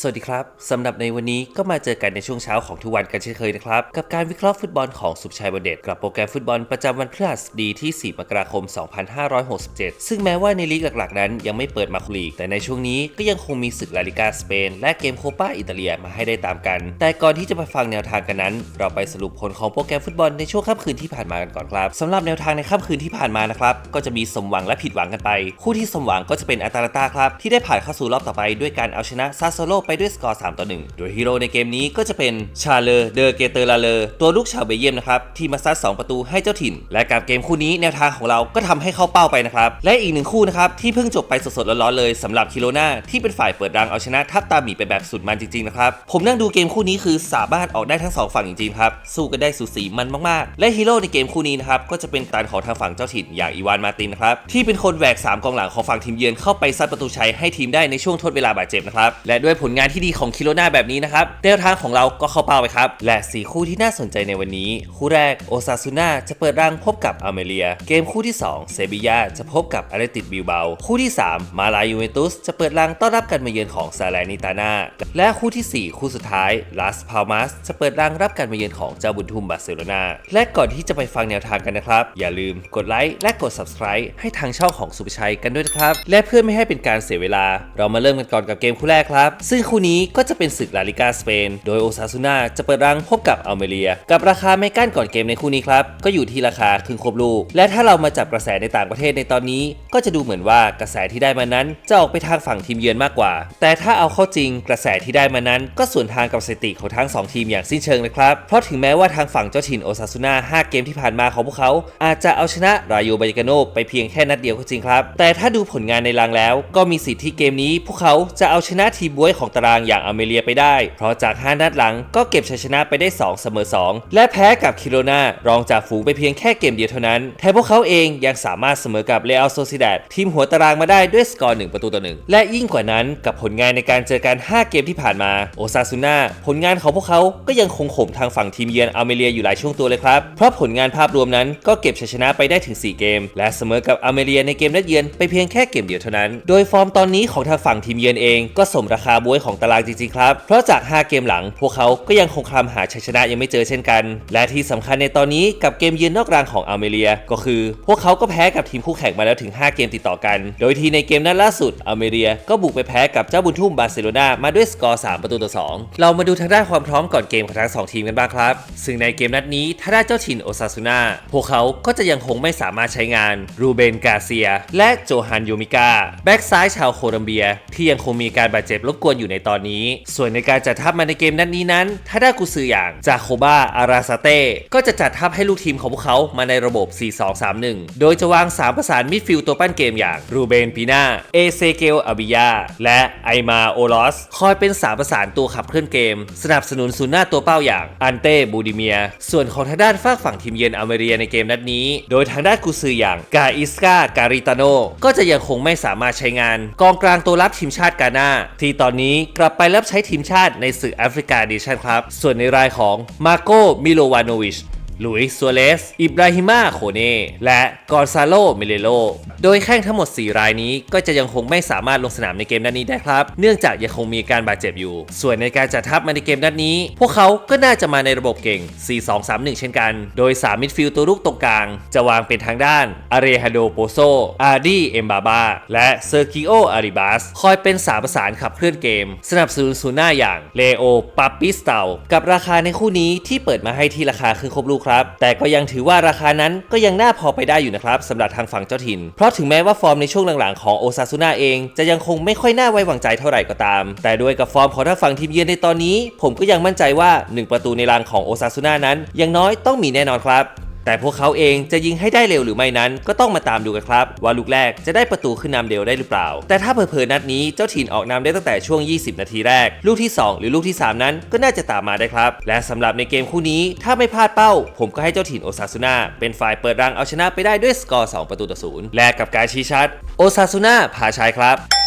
สวัสดีครับสำหรับในวันนี้ก็มาเจอกันในช่วงเช้าของทุกวันกันเช่นเคยนะครับ กับการวิเคราะห์ฟุตบอลของสุภชัยบดเด็ดกับโปรแกรมฟุตบอลประจำวันพฤหัสบดีที่ 4 มกราคม 2567 ซึ่งแม้ว่าในลีกหลักๆ นั้นยังไม่เปิดมาคุลีกแต่ในช่วงนี้ก็ยังคงมีศึกลาลิกาสเปน และเกมโคปาอิตาเลียมาให้ได้ตามกัน แต่ก่อนที่จะไปฟังแนวทางกันนั้น เราไปสรุปผลของโปรแกรมฟุตบอลในช่วงค่ำคืนที่ผ่านมากันก่อนครับสำหรับแนวทางในค่ำคืนที่ผ่านมานะครับก็จะมีสมหวังและผิดหวังกันไป คู่ที่สมหวังก็จะเป็นอาตาลาตาครับที่ได้ผ่านเข้าสู่รอบต่อไปด้วยการเอาชนะซาโซโลไปด้วยสกอร์ 3 ต่อ 1 โดยฮีโร่ในเกมนี้ก็จะเป็นชาเลอร์เดอเกเตอร์ลาเลอร์ตัวลูกชาวเบเยียมนะครับที่มาซัด2ประตูให้เจ้าถิ่น และกับเกมคู่นี้แนวทางของเราก็ทำให้เข้าเป้าไปนะครับ และอีกหนึ่งคู่นะครับที่เพิ่งจบไปสดๆร้อนๆเลยสำหรับคิโรนาที่เป็นฝ่ายเปิดรังเอาชนะทัพตาหมีไปแบบสุดมันจริงๆนะครับผมนั่งดูเกมคู่นี้คือสามารถออกได้ทั้งสองฝั่งจริงๆครับสู้กันได้สูสีมันมากๆ และฮีโร่ในเกมคู่นี้นะครับก็จะเป็นการของทางฝั่งเจ้าถิ่นอย่างอีวานมาตินนะครับที่เป็นคนแหวกสามกองหลังของฝั่งทีมเยือนเข้าไปซัดประตูชัยให้ทีมได้ในช่วงทดเวลาบาดเจ็บนะครับและด้วยผลงานที่ดีของคิโรนาแบบนี้นะครับแนวทางของเราก็เข้าเป้าไปครับ และสี่คู่ที่น่าสนใจในวันนี้ คู่แรกโอซาซูน่าจะเปิดรังพบกับอเมเลีย เกมคู่ที่ 2 เซบียาจะพบกับอาร์เรติดบิลเบา คู่ที่ 3 มาลายูเวนตุสจะเปิดรังต้อนรับการมาเยือนของซาลนิตานาและคู่ทีสี่ 4 คู่สุดท้ายลาสพาลมาสจะเปิดรังรับการมาเยือนของเจ้าบุญทุ่มบาร์เซโลนาและก่อนที่จะไปฟังแนวทางกันนะครับ อย่าลืมกดไลค์และกด subscribe ให้ทางช่องของสุภชัยกันด้วยนะครับและเพื่อไม่ให้เป็นการเสียเวลา เรามาเริ่มกันก่อนกับเกมคู่แรกครับซึ่งคู่นี้ก็จะเป็นศึกลาลิกาสเปน โดยโอซาซูน่าจะเปิดรังพบกับอัลเมเรีย กับราคาไม่กั้นก่อนเกมในคู่นี้ครับ ก็อยู่ที่ราคาครึ่งครบลูก และถ้าเรามาจับกระแสในต่างประเทศในตอนนี้ ก็จะดูเหมือนว่ากระแสที่ได้มานั้น จะออกไปทางฝั่งทีมเยือนมากกว่า แต่ถ้าเอาเข้าจริงกระแสที่ได้มานั้น ก็ส่วนทางกับสถิติของทั้งสองทีมอย่างสิ้นเชิงนะครับเพราะถึงแม้ว่าทางฝั่งเจ้าถิ่นโอซาซูน่า5เกมที่ผ่านมาของพวกเขา อาจจะเอาชนะรายโยบายกาโนไปเพียงแค่นัดเดียวก็จริงครับแต่ถ้าดูผลงานในรังแล้ว ก็มีสิทธิ์ที่เกมนี้ พวกเขาจะเอาชนะทีมบวยของตารางอย่างอเมเรียไปได้ เพราะจาก 5 นัดหลังก็เก็บชัยชนะไปได้ 2 เสมอ 2 และแพ้กับคิโรนารองจากฝูงไปเพียงแค่เกมเดียวเท่านั้นแถมพวกเขาเองยังสามารถเสมอกับเรอัลโซซิดาดทีมหัวตารางมาได้ด้วยสกอร์1ประตูต่อ1และยิ่งกว่านั้นกับผลงานในการเจอกัน 5 เกมที่ผ่านมาโอซาซูน่าผลงานของพวกเขาก็ยังคงข่มทางฝั่งทีมเยือนอเมเรียอยู่หลายช่วงตัวเลยครับเพราะผลงานภาพรวมนั้นก็เก็บชัยชนะไปได้ถึง 4 เกม และเสมอกับอเมเรียในเกมนัดเยือนไปเพียงแค่เกมเดียวเท่านั้น โดยฟอร์มตอนนี้ของทางฝั่งทีมเยือนเองก็สมราคาบวยของตารางจริงๆครับ เพราะจาก 5 เกมหลัง พวกเขาก็ยังคงคลำหาชัยชนะยังไม่เจอเช่นกัน และที่สำคัญในตอนนี้กับเกมเยือนนอกรางของอเมเรีย ก็คือ พวกเขาก็แพ้กับทีมคู่แข่งมาแล้วถึง 5 เกมติดต่อกัน โดยที่ในเกมนัดล่าสุดอเมเรียก็บุกไปแพ้กับเจ้าบุญทุ่มบาร์เซโลนามาด้วยสกอร์ 3 ประตูต่อ 2 เรามาดูทางด้านความพร้อมก่อนเกมของทั้งสองทีมกันบ้างครับ ซึ่งในเกมนัดนี้ถ้าได้เจ้าถิ่นโอซาซูน่าพวกเขาก็จะยังคงไม่สามารถใช้งานรูเบนกาเซีย และโจฮันโยมิกาแบ็กซ้ายชาวโคลัมเบีย ที่ยังคงมีการบาดเจ็บรบกวนอยู่ในตอนนี้ ส่วนในการจัดทัพมาในเกมนัดนี้นั้นถ้าได้กุซืออย่างจาโคบาอาราซาเต้ก็จะจัดทัพให้ลูกทีมของพวกเขามาในระบบ 4-2-3-1 โดยจะวาง 3 ประสานมิดฟิลด์ตัวปั้นเกมอย่างรูเบนปีนาเอเซเกลอาบิยาและไอมาโอลอสคอยเป็น3ประสานตัวขับเคลื่อนเกม สนับสนุนศูนย์หน้าตัวเป้าอย่างอันเต้บูดิเมีย ส่วนของทางด้านฝากฝั่งทีมเยือนอเมเรียในเกมนัดนี้ โดยทางด้านกุซืออย่างกาอิสกาการิตาโนก็จะยังคงไม่สามารถใช้งาน กองกลางตัวรับทีมชาติกาหน้าที่ตอนนี้กลับไปรับใช้ทีมชาติในศึกแอฟริกาดิชั่นครับ ส่วนในรายของมาโกมิโลวานโนวิช ลุยส์ซัวเลส อิบราฮิมาโคเน่ และกอร์ซาโล เมเลโล โดยแข้งทั้งหมด 4 รายนี้ก็จะยังคงไม่สามารถลงสนามในเกมนัดนี้ได้ครับ เนื่องจากยังคงมีการบาดเจ็บอยู่ ส่วนในการจัดทัพมาในเกมนัดนี้ พวกเขาก็น่าจะมาในระบบเก่ง 4-2-3-1 เช่นกัน โดย 3 มิดฟิลด์ตัวลูกตรงกลาง จะวางเป็นทางด้านอาเรฮาโดโปโซ อาร์ดีเอมบาบา และเซอร์กิโอ อาริบาส คอยเป็นสามประสานขับเคลื่อนเกม สนับสนุนศูนย์หน้าอย่างเลโอปาปิสเตากับราคาในคู่นี้ที่เปิดมาให้ที่ราคาคือครบลูกครับ แต่ก็ยังถือว่าราคานั้นก็ยังน่าพอไปได้อยู่นะครับสำหรับทางฝั่งเจ้าถิ่น เพราะถึงแม้ว่าฟอร์มในช่วงหลังๆของโอซาซูน่าเอง จะยังคงไม่ค่อยน่าไว้วางใจเท่าไหร่ก็ตาม แต่ด้วยกับฟอร์มของทางฝั่งทีมเยือนในตอนนี้ ผมก็ยังมั่นใจว่า 1 ประตูในรังของโอซาซูน่านั้นยังน้อยต้องมีแน่นอนครับ แต่พวกเขาเองจะยิงให้ได้เร็วหรือไม่นั้น ก็ต้องมาตามดูกันครับ ว่าลูกแรกจะได้ประตูขึ้นนำเร็วได้หรือเปล่า แต่ถ้าเผลอๆนัดนี้เจ้าถิ่นออกนำได้ตั้งแต่ช่วง 20 นาทีแรก ลูกที่ 2 หรือลูกที่ 3 นั้นก็น่าจะตามมาได้ครับ และสำหรับในเกมคู่นี้ถ้าไม่พลาดเป้า ผมก็ให้เจ้าถิ่นโอซาซูน่าเป็นฝ่ายเปิดรังเอาชนะไปได้ด้วยสกอร์ 2 ประตูต่อศูนย์และกับการชี้ชัดโอซาซูน่าพาชัยครับ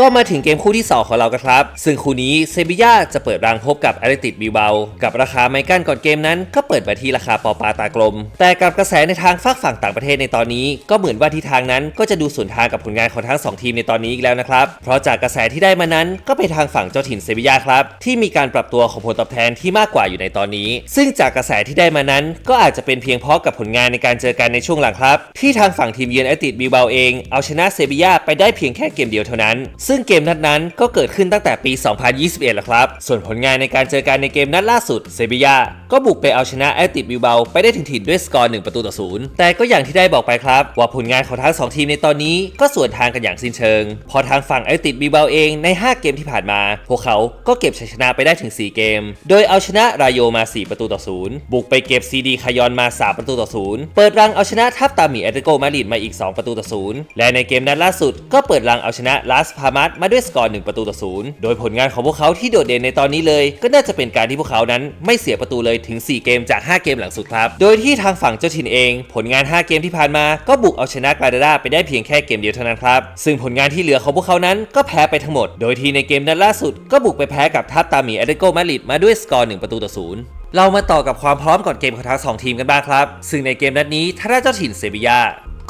ก็มาถึงเกมคู่ที่ 2 ของเรากันครับ ซึ่งคู่นี้เซบีย่าจะเปิดรังพบกับอาริติดบิวเบา กับราคาไมกันก่อนเกมนั้น ก็เปิดมาที่ราคาปอปาตากลม แต่กับกระแสในทางฝากฝั่งต่างประเทศในตอนนี้ ก็เหมือนว่าทิศทางนั้นก็จะดูสวนทางกับผลงานของทั้งสองทีมในตอนนี้อีกแล้วนะครับ เพราะจากกระแสที่ได้มานั้นก็ไปทางฝั่งเจ้าถิ่นเซบีย่าครับที่มีการปรับตัวของผลตอบแทนที่มากกว่าอยู่ในตอนนี้ ซึ่งจากกระแสที่ได้มานั้น ก็อาจจะเป็นเพียงเพราะกับผลงานในการเจอกันในช่วงหลังครับ ที่ทางฝั่งทีมเยือนแอตติดบิวเบาเองเอาชนะเซบีย่าไปได้เพียงแค่เกมเดียวเท่านั้นซึ่งเกมนัดนั้นก็เกิดขึ้นตั้งแต่ปี 2021แล้วครับ ส่วนผลงานในการเจอกันในเกมนัดล่าสุดเซบียาก็บุกไปเอาชนะแอตติบิวเบาไปได้ถึงถิ่นด้วยสกอร์ 1 ประตูต่อศูนย์แต่ก็อย่างที่ได้บอกไปครับ ว่าผลงานของทั้งสองทีมในตอนนี้ก็สวนทางกันอย่างสิ้นเชิง พอทางฝั่งแอตติบิวเบาเองใน 5 เกมที่ผ่านมา พวกเขาก็เก็บชัยชนะไปได้ถึง 4 เกม โดยเอาชนะรายโยมา 4 ประตูต่อศูนย์บุกไปเก็บซีดีคายอนมา 3 ประตูต่อศูนย์เปิดรังเอาชนะทัพตาหมีแอตติโกมาดริดมาอีก 2 ประตูต่อศูนย์และในเกมนัดล่าสุด ก็เปิดรังเอาชนะลาสพามัสมาด้วยสกอร์1ประตูต่อศูนย์โดยผลงานของพวกเขาที่โดดเด่นในตอนนี้เลย ก็น่าจะเป็นการที่พวกเขานั้นไม่เสียประตูเลยถึง 4 เกมจาก 5 เกมหลังสุดครับ โดยที่ทางฝั่งเจ้าถิ่นเอง ผลงาน 5 เกมที่ผ่านมาก็บุกเอาชนะกราดาดาไปได้เพียงแค่เกมเดียวเท่านั้นครับ ซึ่งผลงานที่เหลือของพวกเขานั้นก็แพ้ไปทั้งหมด โดยที่ในเกมนัดล่าสุดก็บุกไปแพ้กับทัพตาหมีแอตเลติโกมาดริดมาด้วยสกอร์1ประตูต่อศูนย์เรามาต่อกับความพร้อมก่อนเกมของทั้งสองทีมกันบ้างครับ ซึ่งในเกมนัดนี้ถ้าได้เจ้าถิ่นเซบียา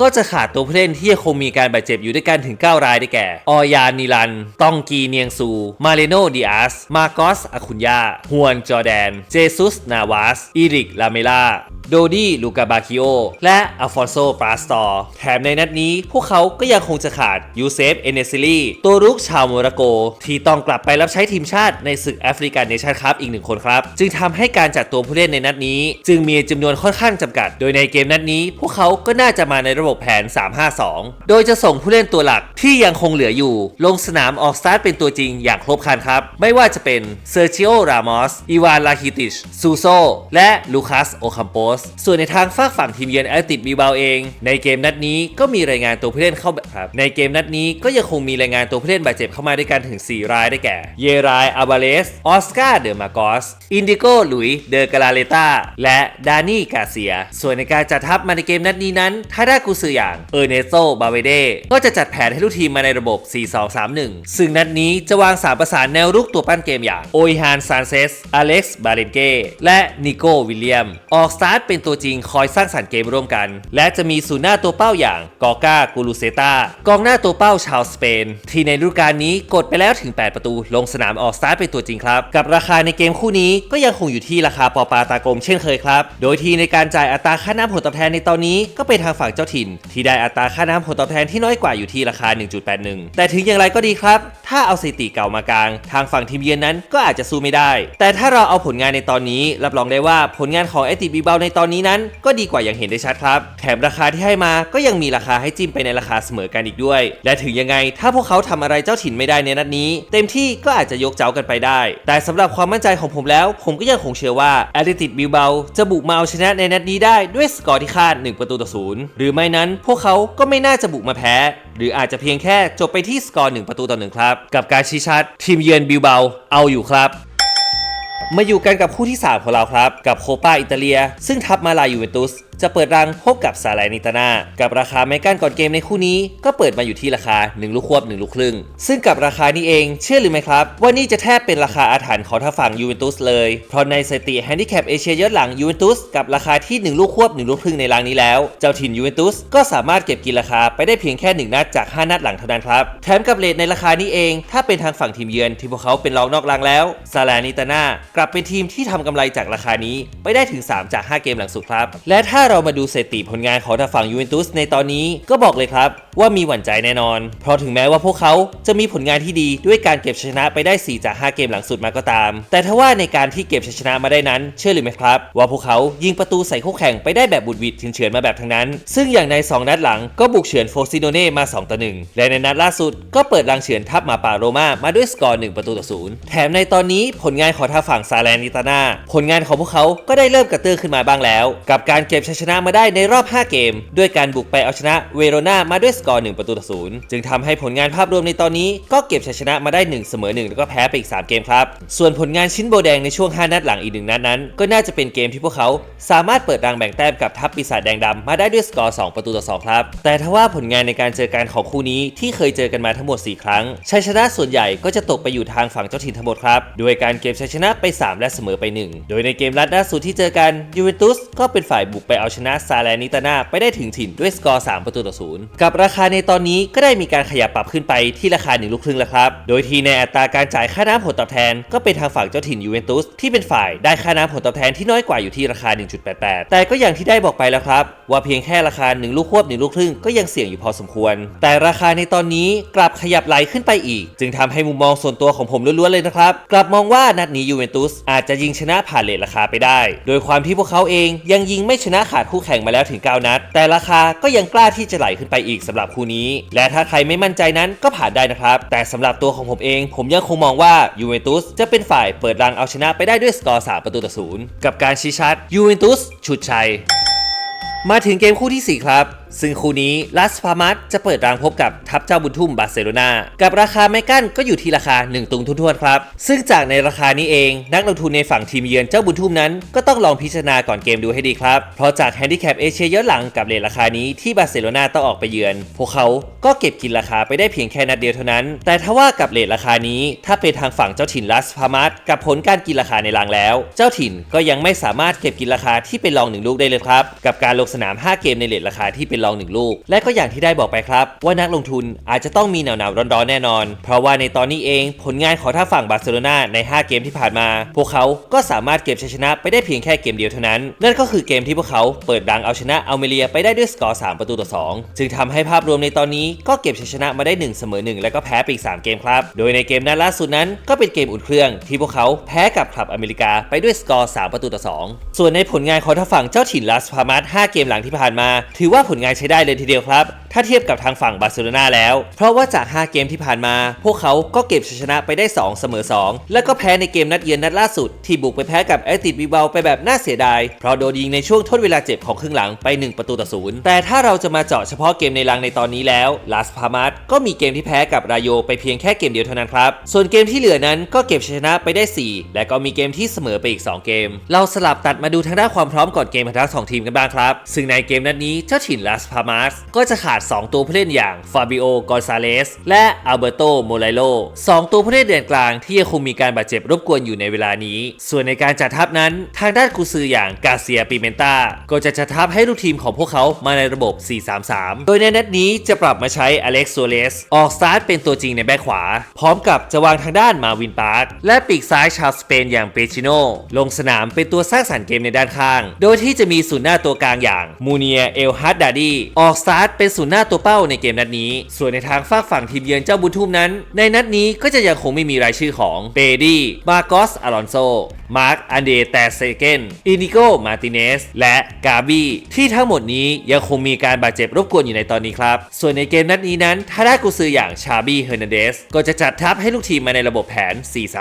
ก็จะขาดตัวผู้เล่นที่ยังคงมีการบาดเจ็บอยู่ด้วยกันถึง 9 รายได้แก่ ออยานิลัน ตองกีเนียงซู มาเรโนดิอาส มาโกสอาคุนยาฮวนจอแดน เจซุสนาวาส อิริกลาเมล่า โดดี้ลูกาบาคิโอ และอัลฟอนโซปราสตอร์แถมในนัดนี้พวกเขาก็ยังคงจะขาดยูเซฟเอเนซิลีตัวรุกชาวโมร็อกโก ที่ต้องกลับไปรับใช้ทีมชาติในศึกแอฟริกันเนชั่นคัพอีกหนึ่งคนครับ จึงทำให้การจัดตัวผู้เล่นในนัดนี้ จึงมีจำนวนค่อนข้างจำกัด โดยในเกมนัดนี้ พวกเขาก็น่าจะมาในระบบแผน 3-5-2 โดยจะส่งผู้เล่นตัวหลักที่ยังคงเหลืออยู่ ลงสนามออกสตาร์ทเป็นตัวจริงอย่างครบครันครับ ไม่ว่าจะเป็นเซอร์จิโอ รามอส อีวาน ลาคิติช ซูโซ และลูคัส โอคัมโปสส่วนในทางฝากฝั่งทีมเยือนแอตติดบิลบาเอง ในเกมนัดนี้ก็มีรายงานตัวผู้เล่นเข้าครับในเกมนัดนี้ก็ยังคงมีรายงานตัวผู้เล่นบาดเจ็บเข้ามาด้วยกันถึง 4 รายได้แก่ เยรายอาบาเลสออสการ์เดอมาโกสอินดิโกหลุยเดอกาลาเลตาและดานี่กาเซีย ส่วนในการจัดทัพมาในเกมนัดนี้นั้นถ้าได้กูซืออย่างเออร์เนโตบาเวเดก็จะจัดแผนให้ลูกทีมมาในระบบ 4-2-3-1 ซึ่งนัดนี้จะวางสามประสานแนวรุกตัวปั้นเกมอย่างโอยฮานซานเซสอเล็กซ์บาเลนเกและนิโกวิลเลียม ออกสตาร์ทเป็นตัวจริงคอยสร้างสรรค์เกมร่วมกัน และจะมีศูนย์หน้าตัวเป้าอย่างกอก้ากูลูเซตากองหน้าตัวเป้าชาวสเปน ที่ในฤดูกาลนี้กดไปแล้วถึง 8 ประตู ลงสนามออกสตาร์ทเป็นตัวจริงครับ กับราคาในเกมคู่นี้ก็ยังคงอยู่ที่ราคาปอปาตากลมเช่นเคยครับ โดยที่ในการจ่ายอัตราค่าน้ำผลตอบแทนในตอนนี้ก็เป็นทางฝั่งเจ้าถิ่น ที่ได้อัตราค่าน้ำผลตอบแทนที่น้อยกว่าอยู่ที่ราคา 1.81 แต่ถึงอย่างไรก็ดีครับ ถ้าเอาสถิติเก่ามากลาง ทางฝั่งทีมเยือนนั้นก็อาจจะสู้ไม่ได้ แต่ถ้าเราเอาผลงานในตอนนี้รับรองได้ว่าผลงานของแอติบีเบาในตอนนี้นั้นก็ดีกว่าอย่างเห็นได้ชัดครับ แถมราคาที่ให้มาก็ยังมีราคาให้จิ้มไปในราคาเสมอกันอีกด้วย และถึงยังไงถ้าพวกเขาทำอะไรเจ้าถิ่นไม่ได้ในนัดนี้ เต็มที่ก็อาจจะยกเจ้ากันไปได้ แต่สำหรับความมั่นใจของผมแล้ว ผมก็ยังคงเชื่อว่าแอตติบิลเบาจะบุกมาเอาชนะในนัดนี้ได้ด้วยสกอร์ที่คาด 1 ประตูต่อศูนย์หรือไม่นั้นพวกเขาก็ไม่น่าจะบุกมาแพ้ หรืออาจจะเพียงแค่จบไปที่สกอร์1ประตูต่อหนึ่งครับ กับการชี้ชัด ทีมเยือนบิลเบาเอาอยู่ครับ มาอยู่กันกับคู่ที่ 3 ของเราครับ กับโคปาอิตาเลีย ซึ่งทัพมาลายูเวนตุส จะเปิดรังพบกับซาลานิตานากับราคาไม่กั้นก่อนเกมในคู่นี้ ก็เปิดมาอยู่ที่ราคา 1 ลูกควบ 1 ลูกครึ่ง ซึ่งกับราคานี้เองเชื่อหรือไม่ครับว่านี่จะแทบเป็นราคาอาถรรพ์ของทางฝั่งยูเวนตุสเลย เพราะในสถิติแฮนดิแคปเอเชียย้อนหลังยูเวนตุสกับราคาที่ 1 ลูกควบ 1 ลูกครึ่งในรังนี้แล้ว เจ้าถิ่นยูเวนตุสก็สามารถเก็บกินราคาไปได้เพียงแค่ 1 นัดจาก 5 นัดหลังเท่านั้นครับแถมกับเลทในราคานี้เอง ถ้าเป็นทางฝั่งทีมเยือนที่พวกเขาเป็นรองนอกรังแล้วซาลานิตานากลับเป็นทีมที่ทำกำไรจากราคานี้ไปได้ถึง 3 จาก 5 เกมหลังสุดครับ และถ้าเรามาดูสถิติผลงานของทางฝั่งยูเวนตุสในตอนนี้ก็บอกเลยครับว่ามีหวั่นใจแน่นอน เพราะถึงแม้ว่าพวกเขาจะมีผลงานที่ดีด้วยการเก็บชัยชนะไปได้ 4 จาก 5 เกมหลังสุดมาก็ตาม แต่ถ้าว่าในการที่เก็บชัยชนะมาได้นั้นเชื่อหรือไม่ครับ ว่าพวกเขายิงประตูใส่คู่แข่งไปได้แบบบุดหวิดเฉือนมาแบบทั้งนั้น ซึ่งอย่างใน 2 นัดหลังก็บุกเฉือนโฟซิโนเน่มา 2 ต่อ 1 และในนัดล่าสุดก็เปิดรังเฉือนทัพมาป่าโรมามาด้วยสกอร์ 1 ประตูต่อศูนย์แถมในตอนนี้ผลงานของทางฝั่งซาแลนิตานาผลงานของพวกเขาก็ได้เริ่มกระเตื้องขึ้นมาบ้างแล้ว กับการเก็บชัยชชนะมาได้ในรอบ 5 เกม ด้วยการบุกไปเอาชนะเวโรนามาด้วยสกอร์ 1 ประตูต่อศูนย์จึงทำให้ผลงานภาพรวมในตอนนี้ก็เก็บชัยชนะมาได้ 1 เสมอ 1 แล้วก็แพ้ไปอีก 3 เกมครับ ส่วนผลงานชิ้นโบแดงในช่วง 5 นัดหลังอีกหนึ่งนัดนั้น ก็น่าจะเป็นเกมที่พวกเขาสามารถเปิดรังแบ่งแต้มกับทัพปีศาจแดงดำมาได้ด้วยสกอร์ 2 ประตูต่อ2ครับแต่ทว่าผลงานในการเจอกันของคู่นี้ที่เคยเจอกันมาทั้งหมด 4 ครั้งชัยชนะส่วนใหญ่ก็จะตกไปอยู่ทางฝั่งเจ้าถิ่นทั้งหมดครับด้วยการเก็บชัยชนะไป 3 และเสมอไป 1 โดยในเกมนัดล่าสุดที่เจอกันยูเวนตุสก็เป็นฝ่ายบุกไปเอาชนะซาแลนิตานาไปได้ถึงถิ่นด้วยสกอร์ 3 ประตูต่อ0กับราคาในตอนนี้ก็ได้มีการขยับปรับขึ้นไปที่ราคา1ลูกครึ่งแล้วครับ โดยทีในอัตราการจ่ายค่าน้ำผลตอบแทน ก็เป็นทางฝั่งเจ้าถิ่นยูเวนตุสที่เป็นฝ่ายได้ค่าน้ำผลตอบแทนที่น้อยกว่าอยู่ที่ราคา 1.88 แต่ก็อย่างที่ได้บอกไปแล้วครับ ว่าเพียงแค่ราคา 1 ลูกควบ 1 ลูกครึ่งก็ยังเสี่ยงอยู่พอสมควร แต่ราคาในตอนนี้กลับขยับไหลขึ้นไปอีก จึงทำให้มุมมองส่วนตัวของผมล้วนๆเลยนะครับกลับมองว่านัดนี้ยูเวนตุสอาจจะยิงชนะผ่านเลทราคาไปได้ โดยความที่พวกเขาเองยังยิงไม่ชนะขาดคู่แข่งมาแล้วถึง 9 นัด แต่ราคาก็ยังกล้าที่จะไหลขึ้นไปอีกสำหรับคู่นี้ และถ้าใครไม่มั่นใจนั้นก็ผ่านได้นะครับ แต่สำหรับตัวของผมเอง ผมยังคงมองว่ายูเวนตุสจะเป็นฝ่ายเปิดรังเอาชนะไปได้ด้วยสกอร์ 3 ประตูต่อศูนย์กับการชี้ชัดยูเวนตุสชุดชัยมาถึงเกมคู่ทีสี่4 ครับ ซึ่งคู่นี้ลาสพามัสจะเปิดรางพบกับทัพเจ้าบุญทุ่มบาร์เซโลนากับราคาไม่กั้นก็อยู่ที่ราคา 1 ตุงทุนทวนครับ ซึ่งจากในราคานี้เอง นักลงทุนในฝั่งทีมเยือนเจ้าบุญทุ่มนั้นก็ต้องลองพิจารณาก่อนเกมดูให้ดีครับ เพราะจากแฮนดิแคปเอเชียย้อนหลังกับเลทราคานี้ที่บาร์เซโลนาต้องออกไปเยือน พวกเขาก็เก็บกินราคาไปได้เพียงแค่นัดเดียวเท่านั้น แต่ถ้าว่ากับเลทราคานี้ ถ้าเป็นทางฝั่งเจ้าถิ่นลาสพามัสกับผลการกินราคาในรางแล้ว เจ้าถิ่นก็ยังไม่สามารถเก็บกินราคาที่เป็นรองหนึ่งลูกได้เลยครับกับการลงสนาม 5 เกมในเลทราคาที่เป็นรองหนึ่งลูก และก็อย่างที่ได้บอกไปครับ ว่านักลงทุนอาจจะต้องมีหนาวๆร้อนๆแน่นอน เพราะว่าในตอนนี้เองผลงานของท่าฝั่งบาร์เซโลนาใน 5 เกมที่ผ่านมา พวกเขาก็สามารถเก็บชัยชนะไปได้เพียงแค่เกมเดียวเท่านั้น นั่นก็คือเกมที่พวกเขาเปิดดังเอาชนะอัลเมเรียไปได้ด้วยสกอร์ 3 ประตูต่อ 2 จึงทำให้ภาพรวมในตอนนี้ก็เก็บชัยชนะมาได้ 1 เสมอ 1 และก็แพ้ไปอีก 3 เกมครับ โดยในเกมนัดล่าสุดนั้นก็เป็นเกมอุ่นเครื่องที่พวกเขาแพ้กับคลับอเมริกาไปด้วยสกอร์ 3 ประตูต่อ 2 ส่วนในผลงานของท่าฝั่งเจ้าถิ่นลาสพามัส5เกมหลังที่ผ่านมา ถือว่าผลงานใช้ได้เลยทีเดียวครับ ถ้าเทียบกับทางฝั่งบาร์เซโลนาแล้ว เพราะว่าจาก 5 เกมที่ผ่านมา พวกเขาก็เก็บชัยชนะไปได้ 2 เสมอ 2 แล้วก็แพ้ในเกมนัดเยือนนัดล่าสุด ที่บุกไปแพ้กับแอตติดบิเบาไปแบบน่าเสียดาย เพราะโดนยิงในช่วงทดเวลาเจ็บของครึ่งหลังไป 1 ประตูต่อศูนย์แต่ถ้าเราจะมาเจาะเฉพาะเกมในรังในตอนนี้แล้วลาสพามัสก็มีเกมที่แพ้กับรายโยไปเพียงแค่เกมเดียวเท่านั้นครับส่วนเกมที่เหลือนั้นก็เก็บชัยชนะไปได้ 4 และก็มีเกมที่เสมอไปอีก 2 เกม เราสลับตัดมาดูทางด้านความพร้อมก่อนเกมของทั้งสองทีมกันบ้างครับ ซึ่งในเกมนัดนี้เจ้าถิ่นลาสพามัสก็จะขาด 2 ตัวผู้เล่นอย่างฟาบิโอกอนซาเลสและอัลเบโตโมไลโลสองตัวผู้เล่นเด่นกลางที่ยังคงมีการบาดเจ็บรบกวนอยู่ในเวลานี้ ส่วนในการจัดทัพนั้น ทางด้านกุซืออย่างกาเซียปิเมนตาก็จะจัดทัพให้ลูกทีมของพวกเขามาในระบบ 4-3-3 โดยในนัดนี้จะปรับมาใช้อเล็กซ์โซเลสออกสตาร์ทเป็นตัวจริงในแบ็คขวา พร้อมกับจะวางทางด้านมาวินปาร์คและปีกซ้ายชาวสเปนอย่างเปชิโนลงสนามเป็นตัวสร้างสรรค์เกมในด้านข้าง โดยที่จะมีศูนย์หน้าตัวกลางอย่างมูเนียเอลฮัดดาดีออกสตาร์ทเป็นศูนย์หน้าตัวเป้าในเกมนัดนี้ ส่วนในทางฝากฝั่งทีมเยือนเจ้าบุญทุ่มนั้น ในนัดนี้ก็จะยังคงไม่มีรายชื่อของเบดี้บาโกสอารอนโซ มาร์ค อันเดแตเซเกนอินิโกมาติเนส และกาบีที่ทั้งหมดนี้ยังคงมีการบาดเจ็บรบกวนอยู่ในตอนนี้ครับ ส่วนในเกมนัดนี้นั้นทาดากุซืออย่างชาบีเฮอร์นันเดสก็จะจัดทัพให้ลูกทีมมาในระบบแผน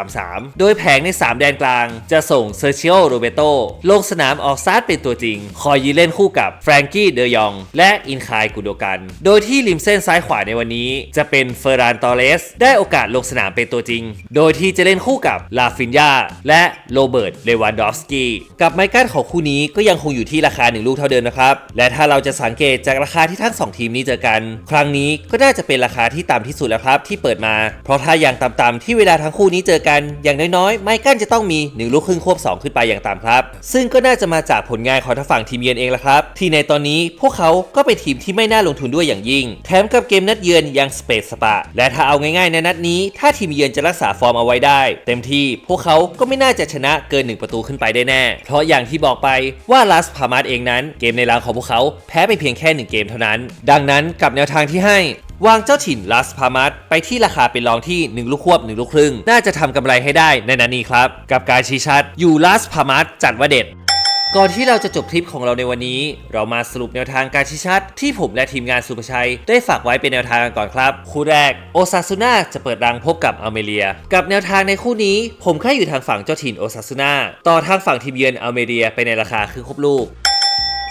4-3-3 โดยแผงใน 3 แดนกลาง จะส่งเซอร์ชิโอโรเบโตลงสนามออกซาร์เป็นตัวจริง คอยยืนเล่นคู่กับแฟรงกี้เดยองและและอินคายกูโดกัน โดยที่ริมเส้นซ้ายขวาในวันนี้ จะเป็นเฟอร์รานตอเรสได้โอกาสลงสนามเป็นตัวจริง โดยที่จะเล่นคู่กับลาฟินยาและโรเบิร์ตเลวันดอฟสกี้กับไมกั้นของคู่นี้ก็ยังคงอยู่ที่ราคาหนึ่งลูกเท่าเดิมนะครับ และถ้าเราจะสังเกตจากราคาที่ทั้งสองทีมนี้เจอกัน ครั้งนี้ก็น่าจะเป็นราคาที่ต่ำที่สุดแล้วครับที่เปิดมา เพราะถ้าอย่างต่ำๆที่เวลาทั้งคู่นี้เจอกัน อย่างน้อยๆไมกั้นจะต้องมีหนึ่งลูกครึ่งควบสองขึ้นไปอย่างต่ำครับ ซึ่งก็น่าจะมาจากผลงานของทางฝั่งทีมเยือนเองละครับ ที่ในตอนนี้พวกเขาก็เป็นทีมที่ไม่น่าลงทุนด้วยอย่างยิ่ง แถมกับเกมนัดเยือนยังสเปซสปะ และถ้าเอาง่ายๆในนัดนี้ ถ้าทีมเยือนจะรักษาฟอร์มเอาไว้ได้ เต็มที่พวกเขาก็ไม่น่าจะชนะเกิน 1 ประตูขึ้นไปได้แน่ เพราะอย่างที่บอกไปว่าลาสพามาสเองนั้น เกมในรางของพวกเขาแพ้ไปเพียงแค่ 1 เกมเท่านั้น ดังนั้นกับแนวทางที่ให้วางเจ้าถิ่นลาสพามัสไปที่ราคาเป็นรองที่ 1 ลูกควบ 1 ลูกครึ่ง น่าจะทำกำไรให้ได้ในนัดนี้ครับ กับการชี้ชัดอยู่ลาสพามัสจัดว่าเด็ด ก่อนที่เราจะจบคลิปของเราในวันนี้ เรามาสรุปแนวทางการชี้ชัด ที่ผมและทีมงานสุภชัย ได้ฝากไว้เป็นแนวทางกันก่อนครับ คู่แรกโอซาซุน่าจะเปิดรังพบกับอเมเรีย กับแนวทางในคู่นี้ ผมแค่อยู่ทางฝั่งเจ้าถิ่นโอซาซุน่าต่อทางฝั่งทีมเยือนอเมเรียไปในราคาคือครบลูก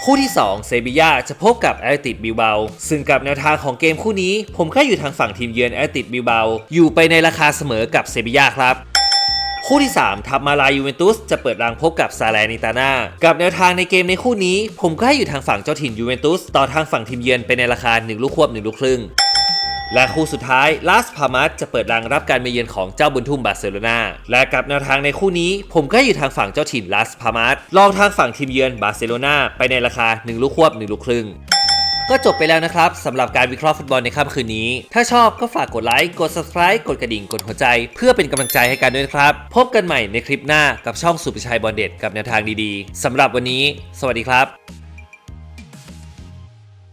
คู่ที่ 2 เซบียาจะพบกับแอตติดบิลเบา ซึ่งกับแนวทางของเกมคู่นี้ ผมก็อยู่ทางฝั่งทีมเยือนแอตติดบิลเบา อยู่ไปในราคาเสมอกับเซบียาครับ คู่ที่ 3ทัพมาลายูเวนตุสจะเปิดรังพบกับซาแลนิตาน่ากับแนวทางในเกมในคู่นี้ ผมก็ให้อยู่ทางฝั่งเจ้าถิ่นยูเวนตุสต่อทางฝั่งทีมเยือนไปในราคา 1 ลูกควบ 1 ลูกครึ่งและคู่สุดท้ายลาสพามัสจะเปิดรังรับการมาเยือนของเจ้าบุญทุ่มบาร์เซโลนาและกับแนวทางในคู่นี้ผมก็ให้อยู่ทางฝั่งเจ้าถิ่นลาสพามัสลองทางฝั่งทีมเยือนบาร์เซโลนาไปในราคา 1 ลูกควบ 1 ลูกครึ่ง ก็จบไปแล้วนะครับสำหรับการวิเคราะห์ฟุตบอลในค่ำคืนนี้ ถ้าชอบก็ฝากกดไลค์ กด subscribe กดกระดิ่ง กดหัวใจ เพื่อเป็นกำลังใจให้กันด้วยนะครับ พบกันใหม่ในคลิปหน้ากับช่องสุภชัยบอลเด็ดกับแนวทางดีๆสำหรับวันนี้ สวัสดีครับ